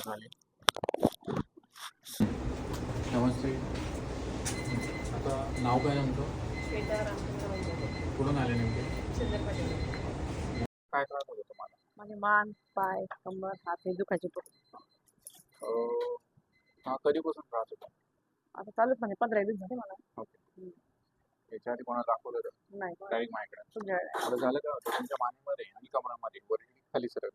खाली नमस्ते. आता नाव काय तुमचं श्वेता रामचंद्र वैद्य कुठून आले नेमके? काय त्रास होतो तुम्हाला? माझे मान पाय कंबर हात हे दुखायचे पोट अं, हा कधीपासून त्रास होता? आता चालूच म्हणजे पंधरा दिवस झाले मला. याच्या आधी कोणाला दाखवलं तर? नाही. डायरेक्ट माझ्याकडे. आता झालं का होतं? तुमच्या मानेमध्ये आणि कमरामध्ये वरती खाली सरक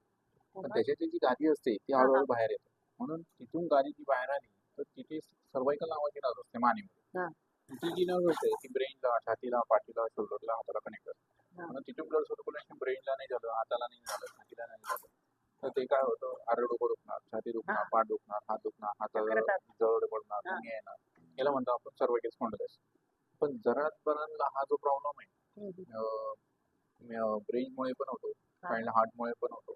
पण का? त्याच्यात जी गादी असते ती. हळूहळू बाहेर येते. म्हणून तिथून गादी जी बाहेर आली तर तिथे सर्वायकल नावाची नस असते. मानेमध्ये. ती जी नस असते ती ब्रेनला छातीला पाठीला शोल्डरला हाताला कनेक्ट करते. म्हणून तिथून ब्लड सर्क्युलेशन ब्रेनला नाही झालं हाताला नाही झालं छातीला नाही झालं. तर ते काय होतं? आरड डोकं दुखणार छाती दुखणार. पाठ दुखणार हात दुखणार हाताला. जवळ पडणार येणार. याला म्हणतो आपण सर्वायकल स्पॉन्डिलायसिस पण जरापर्यंत हा जो प्रॉब्लेम आहे हम्म. ब्रेनमुळे पण होतो. काहींना हार्टमुळे पण होतो.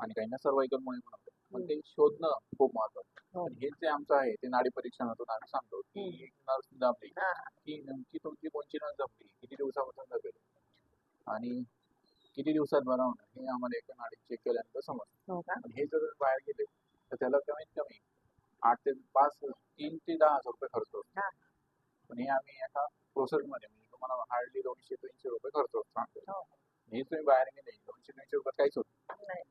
आणि काहींना सर्वायकलमुळे पण होतो पण. ते शोधणं खूप महत्वाचं हो. हे जे आमचं आहे ते नाडी परीक्षणातून आम्ही सांगतो की. एक नर्स दाबली. की नेमकी तुमची कोणची नस दाबली किती दिवसापासून दाबेल आणि किती दिवसात बरा होणार हे आम्हाला एका नाडी चेक केल्यानंतर समजतं हो हे जर बाहेर गेले तर त्याला कमीत कमी आठ ते पाच तीन ते दहा हजार रुपये खर्च होतो. पण हे आम्ही एका प्रोसेसमध्ये म्हणजे तुम्हाला हार्डली दोनशे तीनशे रुपये खर्च होतो हो. हे तुम्ही बाहेर गेले दोनशे तीनशे रुपयात काहीच होत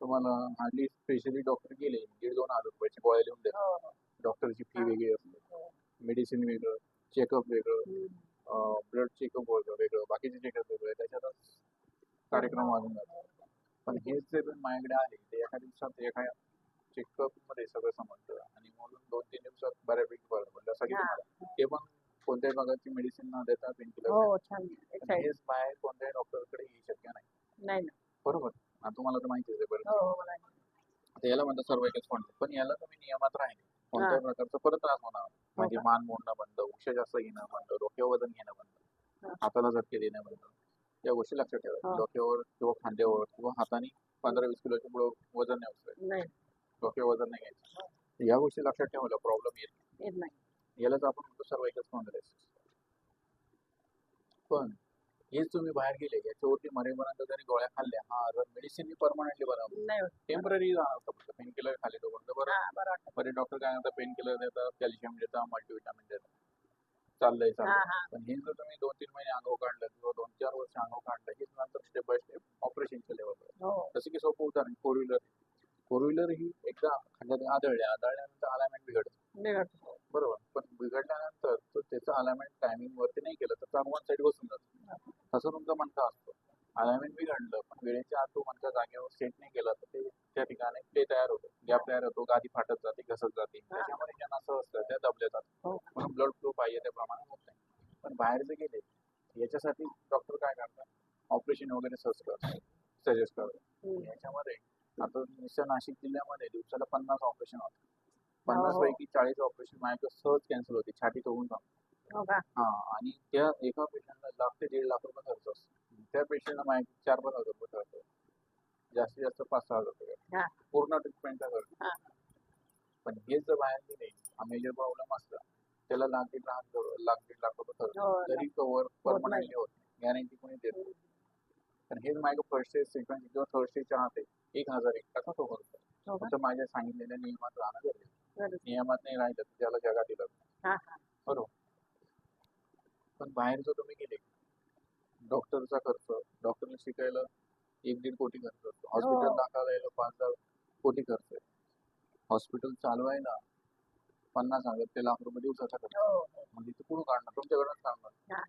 तुम्हाला हार्डली स्पेशली डॉक्टर गेले दीड दोन हजार रुपयाची गोळ्या लिहून देतात हो हो. डॉक्टरची फी हा. वेगळी असते हो. मेडिसिन वेगळं चेकअप वेगळं. ब्लड चेकअप वेगळं वेगळं बाकीचे चेकअप वेगळं त्याच्यातच कार्यक्रम वाजून जातो पण हेच जे पण माझ्याकडे आहे ते एका दिवसात एका चेकअपमध्ये सगळं समजतं आणि म्हणून दोन तीन दिवसात बऱ्यापैकी बरं पडलं सगळी हा. ते पण कोणत्याही प्रकारची मेडिसिन न देता पेनकिलर हो छान. साईड हेच बाहेर कोणत्याही डॉक्टरकडे येऊ शक्य नाही. नाही ना बरोबर. तुम्हाला तर माहितीच आहे हो हो मला आता याला म्हणतात सर्वायकल स्पॉन्ड पण याला तुम्ही नियमात राहिले कोणत्याही प्रकारचं परत त्रास होणार म्हणजे का? मान मोडणं बंद उष्य जास्त घेणं बंद डोक्यावर वजन घेणं बंद हा. हाताला झटके देणं बंद. या गोष्टी लक्षात ठेवा. हा. डोक्यावर किंवा खांद्यावर किंवा हाताने पंधरा वीस किलोच्या पुढं वजन नाही उचलायचं. नाही. डोक्यावर वजन नाही घ्यायचं. या गोष्टी लक्षात ठेवल्या प्रॉब्लेम. येत नाही. यालाच आपण म्हणतो सर्वायकल स्पॉन्डिलायसिस पण हेच तुम्ही बाहेर गेले याच्यावरती मरेपर्यंत जरी गोळ्या खाल्ल्या. हा मेडिसिन परमनंटली बरं. टेंपररी पेन किलर खाली तोपर्यंत बरं हा बरं बरे डॉक्टर काय म्हणतात पेन किलर देतात कॅल्शियम देतात मल्टीविटामिन देतात चाललंय. हा चाललंय हा. पण हे जर तुम्ही दोन तीन महिने अंगावर काढलं किंवा दोन चार वर्ष अंगावर काढलं हेच नंतर स्टेप बाय स्टेप ऑपरेशनच्या लेवलवर हो. जसं की सोपं उदाहरण फोर व्हीलर फोर व्हीलर ही एकदा खांद्यात आदळल्या. आदळल्यानंतर अलाइनमेंट बिघडतं बिघडतो बरोबर पण बिघडल्यानंतर तर त्याचं अलाइनमेंट टायमिंग वरती नाही केलं तर चार वन साईड बसून जातं तसं तुमचा मनका असतो अलाइनमेंट बिघडलं पण वेळेच्या आत तो मनका जागेवर सेट नाही केला तर ते त्या ठिकाणी प्ले तयार होतो. गॅप तयार होतो गादी फाटत जाते घसत जाते. त्याच्यामध्ये ज्या नसं असतं त्या दबल्या जातात. हो. म्हणून ब्लड फ्लो पाहिजे त्या प्रमाणात होत नाही. पण बाहेर जे गेले याच्यासाठी डॉक्टर काय करतात? ऑपरेशन वगैरे सज करतात. सजेस्ट करतात. याच्यामध्ये आता नुसत्या नाशिक जिल्ह्यामध्ये दिवसाला पन्नास ऑपरेशन होतात. पन्नास हो. पैकी चाळीस ऑपरेशन माझ्याकडे सहज कॅन्सल होते. छाती तोडून जाऊन. हो का हा आणि त्या एका पेशंटला लाख ते दीड लाख रुपये खर्च असतो त्या पेशंटला माझ्याकडे चार पाच हजार रुपये खर्च. जास्तीत जास्त पाच सहा हजार रुपये खर्च. हा. पूर्ण ट्रीटमेंटचा खर्च हा. पण हेच जर बाहेर गेले मेजर प्रॉब्लेम असला त्याला लाख दीड लाख लाख दीड लाख रुपये खर्च हो तरी कव्हर. परमनंटली होत गॅरंटी कोणी देत नाही. पण हेच माझ्या फर्स्ट स्टेज सेकंड किंवा थर्ड स्टेजच्या आत आहे एक हजार एक टाका तो खर्च हो का फक्त माझ्या सांगितलेल्या नियमात राहणं गरजेचं बरं. नियमात नाही राहिलं तर त्याला जगात दिलं हा हा बरोबर पण बाहेर जर तुम्ही गेले डॉक्टरचा खर्च डॉक्टरला शिकायला एक दीड कोटी खर्च असतो हॉस्पिटल हो. दाखल यायला पाच हजार कोटी खर्च आहे हॉस्पिटल चालवायला पन्नास हजार ते लाख रुपये दिवसाचा खर्च हो. म्हणजे ते कुठून काढणार तुमच्याकडूनच काढणार हा.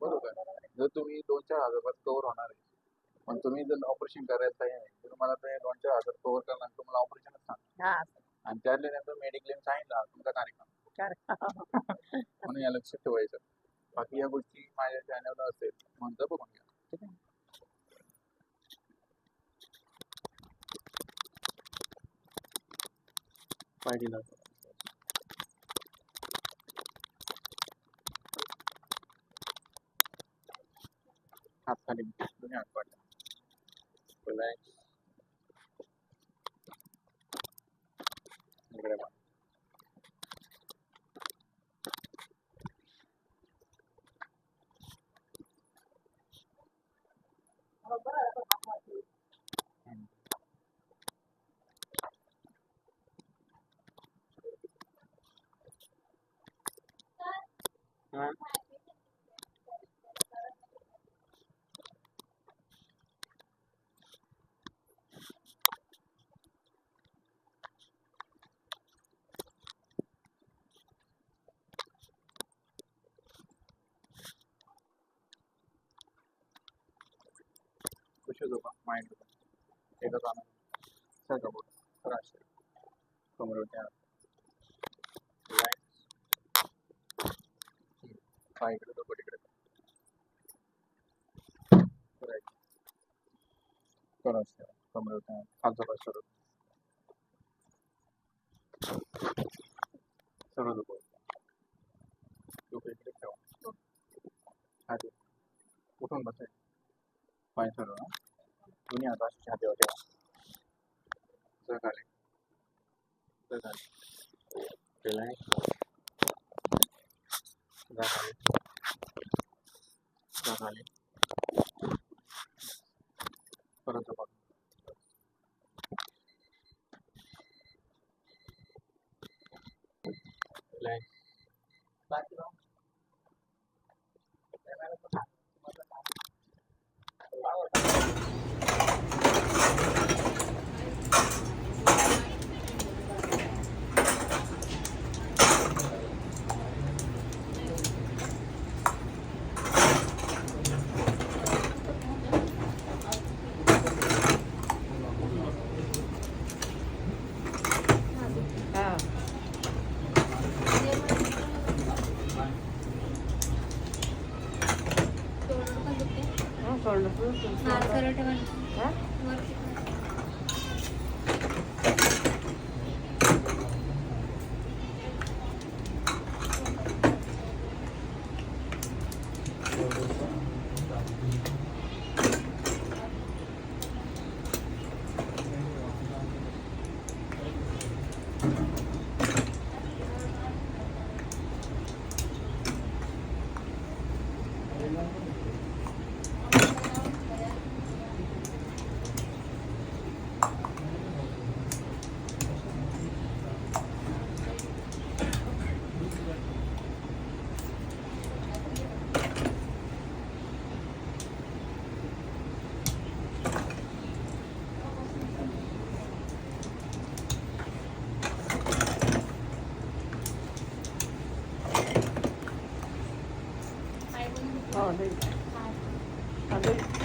बरोबर आहे. जर तुम्ही दोन चार हजारात कव्हर होणार आहे पण तुम्ही जर ऑपरेशन तयार आहे तर तुम्हाला ते दोन चार हजार कव्हर करणार तुम्हाला ऑपरेशनच सांगणार आणि त्यातल्या नंतर मेडिक्लेम सांगितला तुमचा कार्यक्रम. म्हणून या लक्षात ठेवायचं बाकी या गोष्टी माझ्या चॅनलवर असेल म्हणतं बघून घ्या. ठीक आहे? पाहिजे हात खाली दोन्ही हात पाडले रिलॅक्स इकडे శుభ మైండ్ ఏదో కాను సగబోడు రాశాడు కొమరు तिकडे Right. सराशे कमरेवरती हात खालचा पाय सरळ सरळ डोकं डोकं इकडे ठेवा हात उठून बसायचं पाय सरळ हा. दोन्ही हात असे छातीवर ठेवा जर खाली जर खाली रिलॅक्स जर खाली जर खाली परत झोपा रिलॅक्स हा शोल्डर हा हो दे. हा, दे.